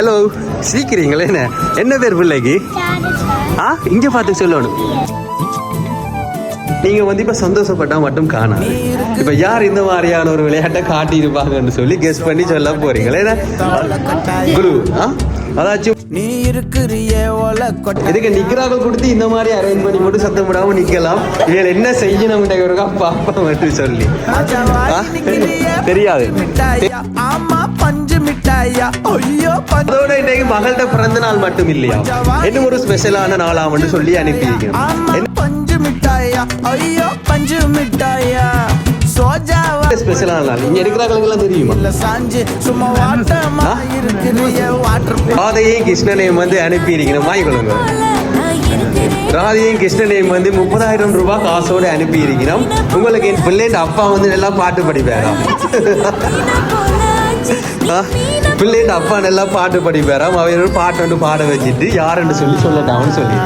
Hello சீக்கிரீங்களே என்ன? என்ன பேர் பிள்ளைக்கு? ஆ இங்க பார்த்து சொல்லணும். நீங்க வந்து இப்ப சந்தோஷப்பட்டா மட்டும் காணாது. இப்ப யார் இந்த மாதிரியான ஒரு விளையாட்டை காட்டியிருப்பாங்கன்னு சொல்லி கெஸ் பண்ணி சொல்ல போறீங்களே? குரு ஆ? அதாச்சும் நீ இருக்கிறிய? கொட்டை இதுக்கு நிக்கிறாக கொடுத்து இந்த மாதிரி அரேஞ்ச் பண்ணி மட்டும் சத்தம் விடாம நிக்கலாம். இதில் என்ன செய்யணும் இருக்கா பாப்பா மட்டும் சொல்லி? தெரியாது. ஆமா பஞ்சு மிட்டாயா. ஐயோ அதோட இன்றைக்கு மகள்கிட்ட பிறந்த நாள் மட்டும் இல்லையா இன்னும் ஒரு ஸ்பெஷலான நாளாம்னு சொல்லி அனுப்பியிருக்கணும் ஆமா பஞ்சு மிட்டாயா. ஐயோ பஞ்சு மிட்டாயா. சோஜாவா ஸ்பெஷலான நாள்? இங்க தெரியுமா? இல்ல சாஞ்சு சும்மா வாட்டமா ஆ? இருக்கிறிய வாட்டர் ராதையும் கிருஷ்ணனையும் வந்து ராதையும் கிருஷ்ணனையும் வந்து முப்பதாயிரம் ரூபாய் காசோட அனுப்பியிருக்கிறோம் உங்களுக்கு என் பிள்ளைன்ற அப்பா வந்து நல்லா பாட்டு படிப்பாராம் பிள்ளைன்ற அப்பா நல்லா பாட்டு படிப்பாராம் அவர் பாட்டு வந்து பாட வச்சுட்டு யாருன்னு சொல்லி சொல்லட்டாம்னு சொல்லி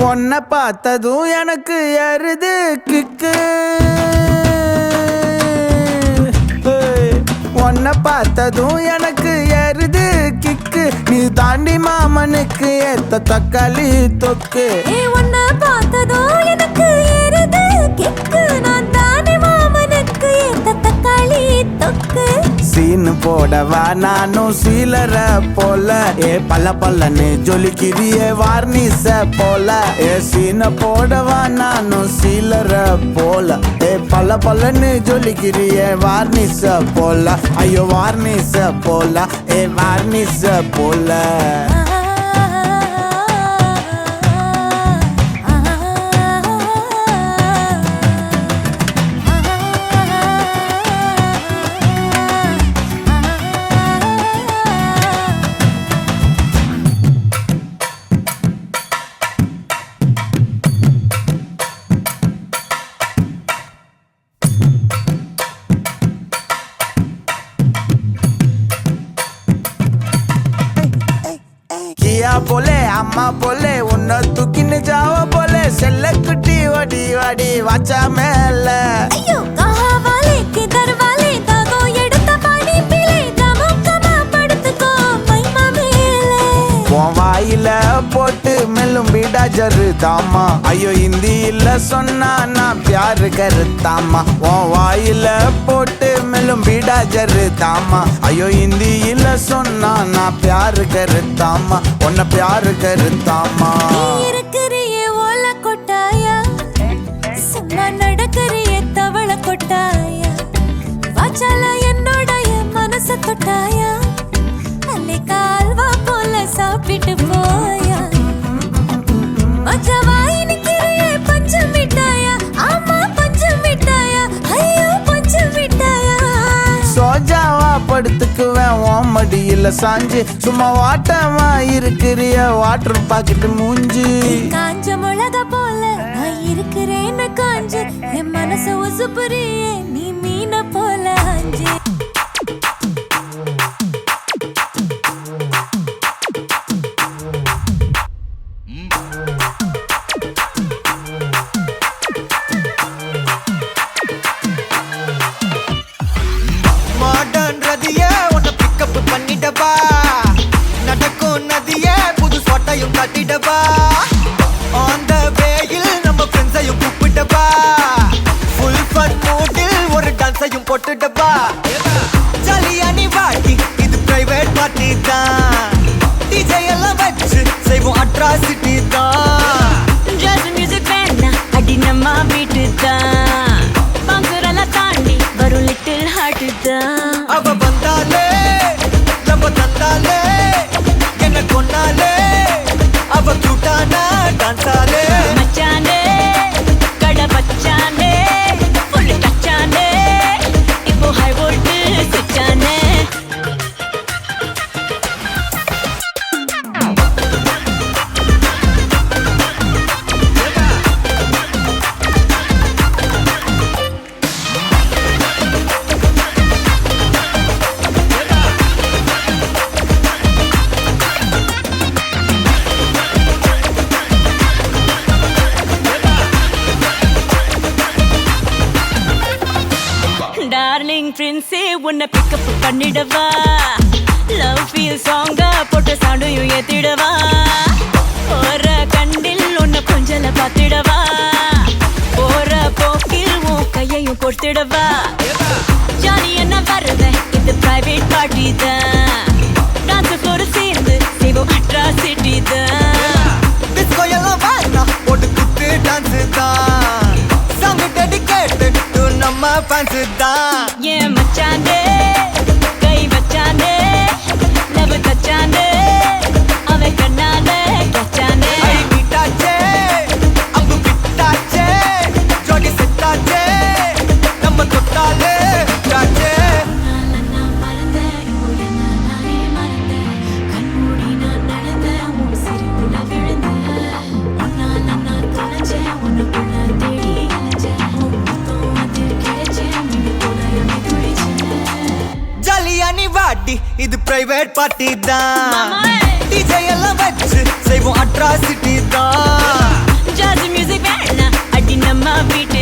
உன்னை பார்த்ததும் எனக்கு எருது கிக்கு. உன்னை பார்த்ததும் எனக்கு எருது கிக்கு. நீ தாண்டி மாமனுக்கு ஏத்த தக்காளி தொக்கு. உன்னை பார்த்ததும் எனக்கு எருது கிக்கு. நான் போடவா நானும் சீலர போல. ஏ பல்ல பல்லன்னு ஜொலிக்கிறிய வார்னிச போல. ஏ சீன போடவா நானும் சீலர போல. ஏ பல்ல பல்லன்னு ஜொலிக்கிறிய வார்னிச போல. ஐயோ வார்னிச போல. ஏ வார்னிச போல. வடி வாச்சா மேல. ஐயோ, காவாலே, எடுத்த படுத்துக்கோ, மைமா மேலே. உன் வாயில போட்டு மெல்லும் பீடா ஜரு தாமா. ஐயோ இந்தியில சொன்னா நான் பியாரு கருத்தாமா. உன் வாயில போட்டு மெல்லும் பீடா ஜரு தாமா. ஐயோ இந்தியில சொன்னா நான் பியாரு கருத்தாமா. உன்னை பியாரு கருத்தாமா. சாஞ்சு சும்மா வாட்டமா இருக்கிறிய வாட்டர் பாக்கெட்டு மூஞ்சி. காஞ்ச மிளகா போல நான் இருக்கிறேன்னு காஞ்சு என் மனச உசுப்புறியே நீ கட்டிடவா? உன்னை பிக்கப் பண்ணிடவா? லவ் ஃபீல் சாங்க போட்டு சாண்டையும் ஏத்திடவா? போற கண்டில் உன்னை கொஞ்சல பார்த்திடவா? போற போக்கில் உன் கையையும் கொடுத்திடவா? ஜாலி என்ன வருவேன் இது பிரைவேட் பார்ட்டி தான். இது பிரைவேட் பார்ட்டி தான். டிஜே எல்லாம் வச்சு செய்வோம் அட்ராசிட்டி தான் ஜாஸ் மியூசிக் வேணாம் அடி நம்ம வீட்டு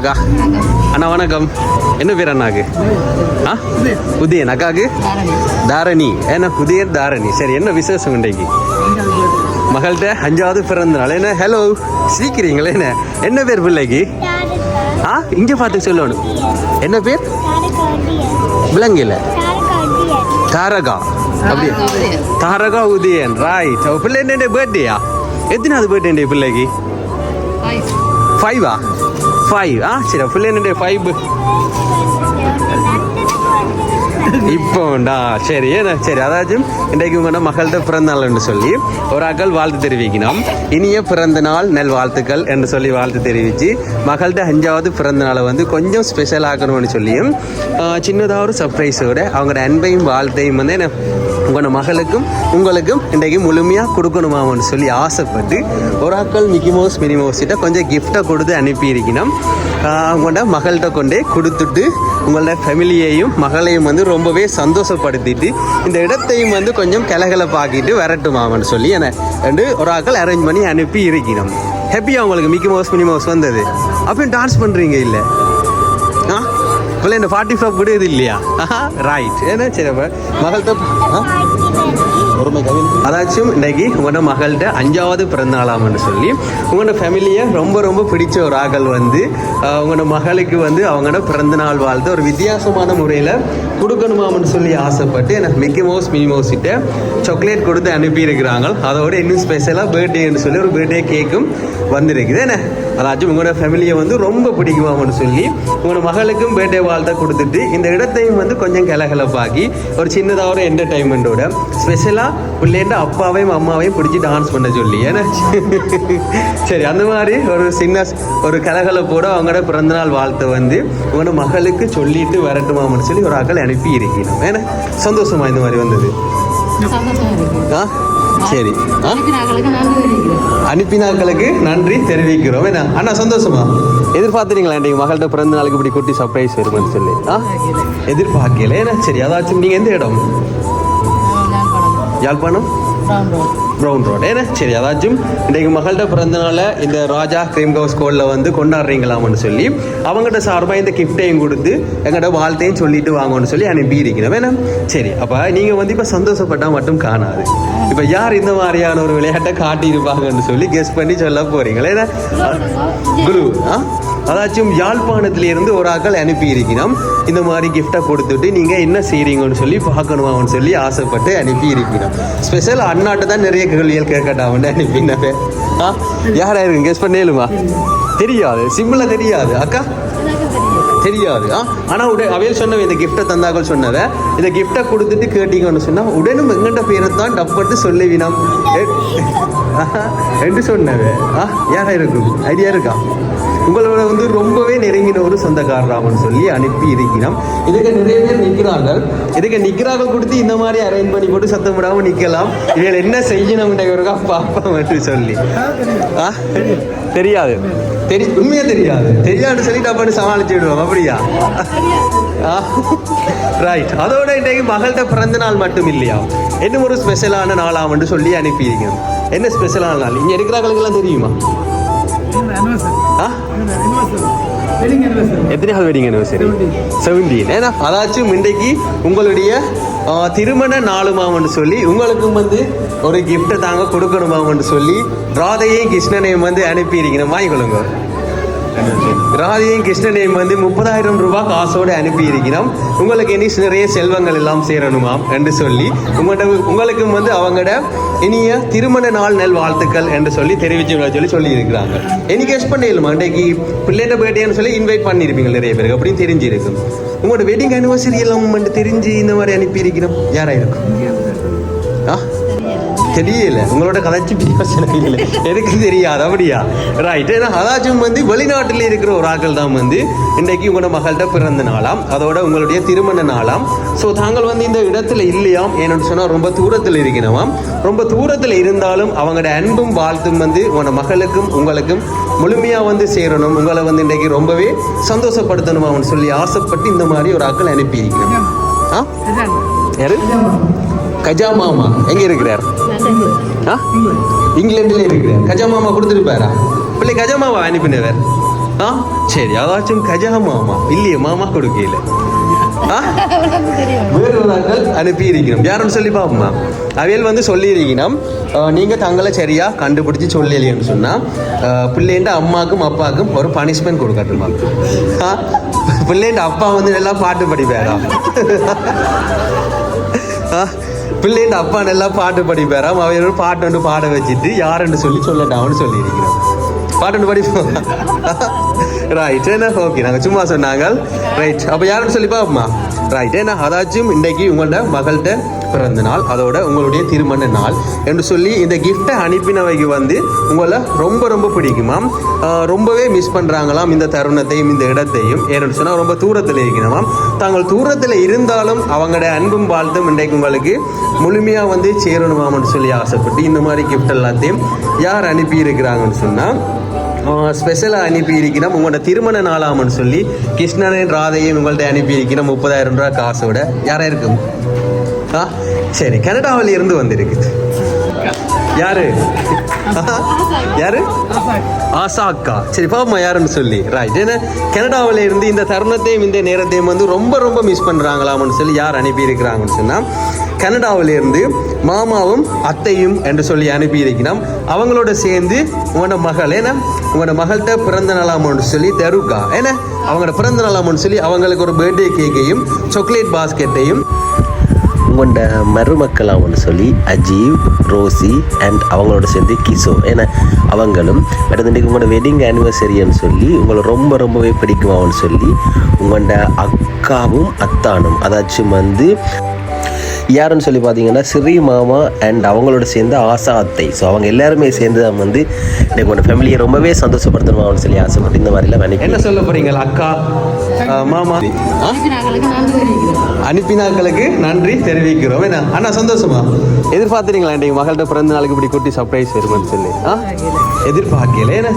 அக்கா அண்ணா வணக்கம். என்ன பேர் அண்ணாக்கு? ஆ? உதயன் அக்காக்கு? தாரணி. என்ன உதயன் தாரணி. சரி என்ன விசேஷம் இன்றைக்கு? மகள்கிட்ட அஞ்சாவது பிறந்த நாள். என்ன? ஹலோ சீக்கிரங்களே என்ன? என்ன பேர் பிள்ளைக்கு? ஆ? இங்கே பார்த்து சொல்லணும். என்ன பேர்? விலங்கில. தாரகா. அப்படியா? தாரகா உதயன். ரைட் பிள்ளை என்ன பர்த்டேயா எத்தனாவது பர்த்டே பிள்ளைக்கு? ஃபைவா ஃபைவ் ஆ சரி பிள்ளைங்க ஃபைவ் இப்போண்டா சரி ஏன்னா சரி அதாச்சும் இன்றைக்கு உங்களோட மகள்கிட்ட பிறந்த நாள்னு சொல்லி ஒரு அக்கள் வாழ்த்து தெரிவிக்கணும் இனிய பிறந்த நாள் நெல் வாழ்த்துக்கள் என்று சொல்லி வாழ்த்து தெரிவித்து மகள்கிட்ட அஞ்சாவது பிறந்த நாளை வந்து கொஞ்சம் ஸ்பெஷல் ஆக்கணும்னு சொல்லியும் சின்னதாக ஒரு சர்ப்ரைஸோட அவங்களோட அன்பையும் வாழ்த்தையும் வந்து என்ன உங்களோட மகளுக்கும் உங்களுக்கும் இன்றைக்கு முழுமையாக கொடுக்கணுமான்னு சொல்லி ஆசைப்பட்டு ஒரு ஆக்கள் மிக்கி மவுஸ் கொஞ்சம் கிஃப்டை கொடுத்து அனுப்பியிருக்கணும். ஆஹ் அவங்களோட மகள்கிட்ட கொண்டே கொடுத்துட்டு உங்களோட ஃபேமிலியையும் மகளையும் வந்து ரொம்பவே சந்தோஷப்படுத்திட்டு இந்த இடத்தையும் வந்து கொஞ்சம் கலகலப்பாக்கிட்டு வரட்டுமாமன்னு சொல்லி என்னை ரெண்டு ஒரு ஆக்கள் அரேஞ்ச் பண்ணி அனுப்பி இருக்கணும் ஹாப்பியாக உங்களுக்கு மிக்கி மவுஸ் மினி மவுஸ் வந்தது? அப்பயும் டான்ஸ் பண்ணுறீங்க இல்லை? பிள்ளை இந்த ஃபார்ட்டி ஃபைவ் கூட இது இல்லையா ரைட் ஏன்னா சரி மகள்கிட்ட அதாச்சும் இன்னைக்கு உங்களோட மகள்கிட்ட அஞ்சாவது பிறந்தநாளாம்னு சொல்லி உங்களோட ஃபேமிலியை ரொம்ப ரொம்ப பிடிச்ச ஒரு ஆகல் வந்து உங்களோட மகளுக்கு வந்து அவங்களோட பிறந்தநாள் வாழ்த்து ஒரு வித்தியாசமான முறையில் கொடுக்கணுமாம்னு சொல்லி ஆசைப்பட்டு எனக்கு மிக்கி மவுஸ் மினி மவுஸ் கிட்ட சாக்லேட் கொடுத்து அனுப்பியிருக்கிறாங்க அதோட இன்னும் ஸ்பெஷலாக பர்த்டேன்னு சொல்லி ஒரு பர்த்டே கேக்கும் வந்திருக்குது என்ன அதாச்சும் உங்களோட ஃபேமிலியை வந்து ரொம்ப பிடிக்குமாம்னு சொல்லி உங்களோட மகளுக்கும் பர்த்டே வாழ்த்தை கொடுத்துட்டு இந்த இடத்தையும் வந்து கொஞ்சம் கலகலப்பாக்கி ஒரு சின்னதாக ஒரு என்டர்டைன்மெண்ட்டோட ஸ்பெஷலாக பிள்ளைண்ட அப்பாவையும் அம்மாவையும் பிடிச்சி டான்ஸ் பண்ண சொல்லி. ஏன்னா சரி அந்த மாதிரி ஒரு சின்ன ஒரு கலகலப்போட அவங்களோட பிறந்தநாள் வாழ்த்தை வந்து உங்களோட மகளுக்கு சொல்லிட்டு வரட்டுமாம்னு சொல்லி ஒரு ஆக்கள் அனுப்பி இருக்கணும் ஏன்னா சந்தோஷமா இந்த மாதிரி வந்தது? ஆ? சரி. ஆ? அனுப்பினாக்களுக்கு நன்றி தெரிவிக்கிறோம். என்ன? அண்ணா சந்தோஷமா? எதிர்பார்த்துறீங்களா இன்றைக்கு மகள்கிட்ட பிறந்த நாளுக்கு இப்படி குட்டி சர்ப்ரைஸ் வரும்னு சொல்லி. ஆ? எதிர்பார்க்கல. ஏன்னா சரி அதாச்சும் நீங்கள் எந்த இடம்? யாழ்ப்பாணம்? ப்ரௌன் ரோட் ஏன்னா சரி அதாச்சும் இன்றைக்கு மகள்கிட்ட பிறந்தனால இந்த ராஜா கிரீம் ஹவுஸ் ஸ்கூலில் வந்து கொண்டாடுறீங்களாம்னு சொல்லி அவங்ககிட்ட சார்பாக இந்த கிஃப்டையும் கொடுத்து எங்கள்கிட்ட வாழ்த்தையும் சொல்லிட்டு வாங்கன்னு சொல்லி அனுப்பி இருக்கிறேன் வேணாம் சரி அப்போ நீங்கள் வந்து இப்போ சந்தோஷப்பட்டால் மட்டும் காணாது. இப்போ யார் இந்த மாதிரியான ஒரு விளையாட்டை காட்டியிருப்பாங்கன்னு சொல்லி கெஸ் பண்ணி சொல்ல போறீங்களே? ஏன்னா குரு ஆ? அதாச்சும் யாழ்ப்பாணத்திலிருந்து ஒரு ஆக்கள் அனுப்பியிருக்கிறோம் இந்த மாதிரி கிஃப்டாக கொடுத்துட்டு நீங்கள் என்ன செய்கிறீங்கன்னு சொல்லி பார்க்கணுமான்னு சொல்லி ஆசைப்பட்டு அனுப்பி இருக்கிறோம் ஸ்பெஷல் அண்ணாட்ட தான் நிறைய கேள்விகள் கேட்கட்டாமன்னு அனுப்பினவே ஆ? யாராக இருக்கு கெஸ் பண்ணேலுமா தெரியாது. சிம்பிளாக தெரியாது. அக்கா? தெரியாது. ஆ? ஆனால் உடனே அவையில் சொன்னவ இந்த கிஃப்ட்டை தந்தாக்கள் சொன்னதை இந்த கிஃப்ட்டை கொடுத்துட்டு கேட்டீங்கன்னு சொன்னால் உடனும் எங்கிட்ட பேரை தான் டப்பட்டு சொல்லுவினாம். என்று சொன்னவ ஆ? யாராக இருக்கும்? ஐடியா இருக்கா? உங்களோட வந்து ரொம்பவே நெருங்கின ஒரு சொந்தக்காரராமன்னு சொல்லி அனுப்பி இருக்கிறோம் இதுக்கு நிறைய பேர் நிற்கிறார்கள். இதுக்கு நிற்கிறார்கள் கொடுத்து இந்த மாதிரி அரேஞ்ச் பண்ணி போட்டு சத்தம் விடாம நிற்கலாம். இதில் என்ன செய்யணும் பார்ப்போம் என்று சொல்லி. ஆ? தெரியாது. தெரி உண்மையா தெரியாது. தெரியாதுன்னு சொல்லி டப்பான்னு சமாளிச்சு விடுவோம். அப்படியா? ரைட் அதோட இன்றைக்கு மகள்கிட்ட பிறந்த நாள் மட்டும் இல்லையா? இன்னும் ஒரு ஸ்பெஷலான நாளாம் சொல்லி அனுப்பியிருக்கேன் என்ன ஸ்பெஷலான நாள்? இங்க இருக்கிறவங்களுக்கெல்லாம் தெரியுமா? எத்தனை நாள் வெட்டிங் அனிவர்சரி செவன்டீன் ஏன்னா அதாச்சும் இன்றைக்கு உங்களுடைய திருமண நாளுமாமன்னு சொல்லி உங்களுக்கும் வந்து ஒரு கிஃப்ட்டை தாங்க கொடுக்கணுமாமன்னு சொல்லி ராதையும் கிருஷ்ணனையும் வந்து அனுப்பியிருக்கணும் வாங்கிக்கொள்ளுங்க. ராதியும் கிருஷ்ணனையும் வந்து முப்பதாயிரம் ரூபாய் காசோடு அனுப்பி இருக்கிறோம் உங்களுக்கு இனி நிறைய செல்வங்கள் எல்லாம் சேரணுமாம் என்று சொல்லி உங்கள்கிட்ட உங்களுக்கும் வந்து அவங்களோட இனிய திருமண நாள் நல் வாழ்த்துக்கள் என்று சொல்லி தெரிவிச்சு சொல்லி சொல்லி இருக்கிறாங்க இனி கெஸ்ட் பண்ணிடலாமா அன்றைக்கு பிள்ளைகிட்ட பர்த்டேன்னு சொல்லி இன்வைட் பண்ணியிருப்பீங்க நிறைய பேருக்கு. அப்படின்னு தெரிஞ்சிருக்கும். உங்களோட வெட்டிங் அனிவர்சரி எல்லாம் தெரிஞ்சு இந்த மாதிரி அனுப்பி இருக்கிறோம் இருக்கும் தெரியல. உங்களோட கதைச்சு பிரயோசனம் இல்லை. எனக்கு தெரியாது. அப்படியா? ரைட் ஏன்னா அதாச்சும் வந்து வெளிநாட்டில் இருக்கிற ஒரு ஆட்கள் தான் வந்து இன்றைக்கு உங்களோட மகள்கிட்ட பிறந்த நாளாம் அதோட உங்களுடைய திருமண நாளாம். ஸோ தாங்கள் வந்து இந்த இடத்துல இல்லையாம் ஏன்னு சொன்னால் ரொம்ப தூரத்தில் இருக்கிறவாம். ரொம்ப தூரத்தில் இருந்தாலும் அவங்களோட அன்பும் வாழ்த்தும் வந்து உங்களோட மகளுக்கும் உங்களுக்கும் முழுமையாக வந்து சேரணும். உங்களை வந்து இன்றைக்கு ரொம்பவே சந்தோஷப்படுத்தணும் அவன் சொல்லி ஆசைப்பட்டு இந்த மாதிரி ஒரு ஆட்கள் அனுப்பியிருக்கிறோம். ஆ? யாரு? கஜா மாமா. எங்க இருக்கிறார்? ஆ? இங்கிலாந்துல இருக்கிறார். கஜா மாமா கொடுத்துருப்பாரா? பிள்ளை கஜா மாமா அனுப்பினவர். ஆ? சரி அதாச்சும் கஜா மாமா. இல்லையே மாமா கொடுக்கல. ஆ? வேறு அனுப்பி இருக்கிறோம் சொல்லி பாப்போமா? அவையல் வந்து சொல்லியிருக்கணும் நீங்கள் நீங்க தங்களை சரியா கண்டுபிடிச்சு சொல்லலைன்னு சொன்னா பிள்ளைண்ட அம்மாக்கும் அப்பாவுக்கும் ஒரு பனிஷ்மெண்ட் கொடுக்கட்டுமா? ஆ? பிள்ளைண்ட அப்பா வந்து நல்லா பாட்டு படிப்பாரா? ஆ, பிள்ளைண்ட அப்பா நல்லா பாட்டு படிப்பாராம் அவர் பாட்டு ஒன்று பாட வச்சுட்டு யாருன்னு சொல்லி சொல்லட்டாம்னு சொல்லியிருக்கிறோம் பாட்டு ஒன்று படிப்போம். ரைட் என்ன? ஓகே நாங்கள் சும்மா சொன்னாங்க. ரைட் அப்போ யாருன்னு சொல்லி பார்ப்போமா? ரைட் ஏன்னா அதாச்சும் இன்றைக்கு உங்கள்ட்ட மகள்கிட்ட பிறந்த நாள் அதோட உங்களுடைய திருமண நாள் என்று சொல்லி இந்த கிஃப்ட்டை அனுப்பினவைக்கு வந்து உங்களை ரொம்ப ரொம்ப பிடிக்குமாம் ரொம்பவே மிஸ் பண்ணுறாங்களாம் இந்த தருணத்தையும் இந்த இடத்தையும். ஏன்னு சொன்னால் ரொம்ப தூரத்தில் இருக்கணுமாம் தாங்கள் தூரத்தில் இருந்தாலும் அவங்களோட அன்பும் வாழ்த்தும் இன்றைக்கு உங்களுக்கு முழுமையாக வந்து சேரணுமாம்னு சொல்லி ஆசைப்பட்டு இந்த மாதிரி கிஃப்ட் எல்லாத்தையும் யார் அனுப்பி இருக்கிறாங்கன்னு சொன்னால் ஸ்பெஷலாக அனுப்பி இருக்கிறோம் உங்களோட திருமண நாளாமன்னு சொல்லி கிருஷ்ணனின் ராதையும் உங்கள்ட்ட அனுப்பி இருக்கிறோம் முப்பதாயிரம் ரூபா காசோட. யாராக இருக்கும் ஆ சரி கனடாவில் இருந்து வந்திருக்குது. யாரு? யாரு? ஆசாக்கா. சரி பாப்போமா யாருன்னு சொல்லி. ரைட் ஏன்னா கனடாவில் இருந்து இந்த தருணத்தையும் இந்த நேரத்தையும் வந்து ரொம்ப ரொம்ப மிஸ் பண்ணுறாங்களாம்னு சொல்லி யார் அனுப்பியிருக்கிறாங்கன்னு சொன்னால் கனடாவில் இருந்து மாமாவும் அத்தையும் என்று சொல்லி அனுப்பியிருக்கிறோம் அவங்களோட சேர்ந்து உங்களோட மகள் ஏன்னா உங்களோட மகள்கிட்ட பிறந்த நாளாமன்னு சொல்லி தருக்கா. ஏன்னா அவங்களோட பிறந்த நாளாமன்னு சொல்லி அவங்களுக்கு ஒரு பர்த்டே கேக்கையும் சாக்லேட் பாஸ்கெட்டையும் உங்களோட மருமக்களாம்னு சொல்லி அஜீவ் ரோசி அண்ட் அவங்களோட சேர்ந்து கிசோ. ஏன்னா அவங்களும் பட் இன்றைக்கு உங்களோட வெட்டிங் ஆனிவர்சரின்னு சொல்லி உங்களை ரொம்ப ரொம்பவே பிடிக்கும் அவன்னு சொல்லி உங்களோட அக்காவும் அத்தானும் அதாச்சும் வந்து யாருன்னு சொல்லி பார்த்தீங்கன்னா ஸ்ரீ மாமா அண்ட் அவங்களோட சேர்ந்து ஆசா அத்தை. ஸோ அவங்க எல்லாருமே சேர்ந்து தான் வந்து இன்னைக்கு உங்களோட ஃபேமிலியை ரொம்பவே சந்தோஷப்படுத்தணுமான்னு சொல்லி ஆசைப்பட்டு இந்த மாதிரிலாம் என்ன அனுப்பி சொல்ல போறீங்க அக்கா? மாமா? அனுப்பினாக்களுக்கு நன்றி தெரிவிக்கிறோம். என்ன? அண்ணா சந்தோஷமா? எதிர்பார்த்துறீங்களா இன்றைக்கு மகள்கிட்ட பிறந்த நாளுக்கு இப்படி குட்டி சர்ப்ரைஸ் வருமான்னு சொல்லி? ஆ? எதிர்பார்க்கல ஏன்னா.